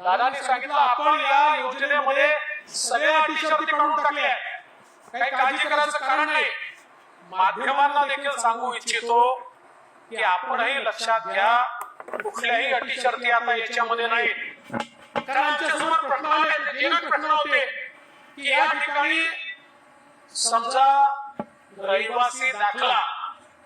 दादानी सांगितलं आपण या योजनेमध्ये सगळ्या अटी शर्ती काढून टाकल्या. आहेत. काही काळजी करायचं कारण नाही. माध्यमांना देखील सांगू इच्छितो की आपणही लक्षात घ्या. कुठल्याही अटी शर्ती आता याच्यामध्ये कारण प्रश्न आले प्रश्न होते. की या ठिकाणी समजा रहिवासी दाखला.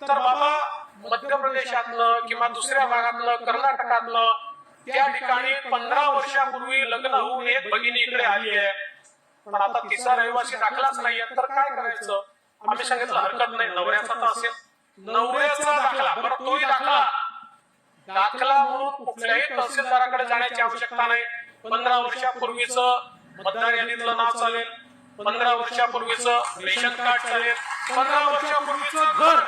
तर बाबा मध्य प्रदेशातनं किंवा दुसऱ्या भागातनं कर्नाटकातनं त्या ठिकाणी पंधरा वर्षापूर्वी लग्न होऊन एक भगिनी इकडे आली आहे. पण आता तिचा रहिवासी दाखलाच नाहीये तर काय करायचं? आम्ही सांगितलं हरकत नाही नवऱ्याचा तर असेल. नवऱ्याचा दाखला बरं तोही दाखला. दाखला म्हणून कुठल्याही तहसीलदाराकडे जाण्याची आवश्यकता नाही. पंधरा वर्षापूर्वीच मतदार यादीतलं नाव चालेल. पंधरा वर्षापूर्वीच रेशन कार्ड चालेल. पंधरा वर्षापूर्वीच घर.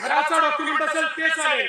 घराचं डॉक्युमेंट असेल ते चालेल.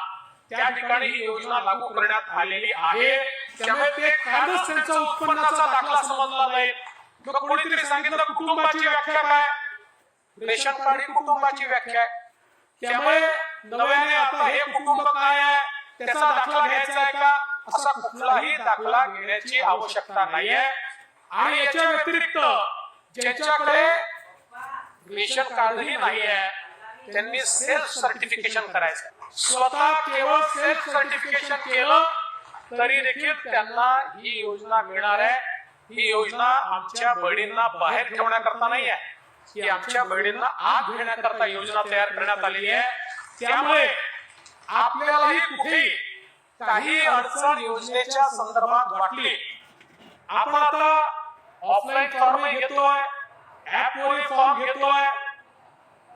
त्या ठिकाणी ही योजना लागू करण्यात आलेली आहे. त्यामुळे ते कागदच त्यांचा उत्पन्नाचा दाखला समजला नाही मग कोणीतरी सांगितलं कुटुंबाची व्याख्या काय? रेशन कार्ड ही कुटुंबाची व्याख्या. आहे. त्यामुळे नव्याने आता हे कुटुंब काय आहे त्याचा दाखला घ्यायचा आहे का? असा कुठलाही दाखला घेण्याची आवश्यकता नाहीये. आणि याच्या व्यतिरिक्त ज्यांच्याकडे रेशन कार्डही नाहीये त्यांनी सेल्फ सर्टिफिकेशन करायचं. स्वतः केवळ सेल्फ सर्टिफिकेशन केलं तरी देखील त्यांना ही योजना मिळणार आहे. ही योजना आमच्या बहिणींना बाहेर ठेवण्याकरता नाही आहे ही आमच्या बहिणींना आत घेण्याकरता योजना तयार करण्यात आलेली आहे. त्यामुळे आपल्यालाही कुठेही काही अडचण योजनेच्या संदर्भात वाटली. आपण आता ऑफलाईन फॉर्म घेतोय ऍपवरही फॉर्म घेतोय.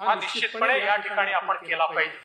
हा निश्चितपणे या ठिकाणी आपण केला पाहिजे.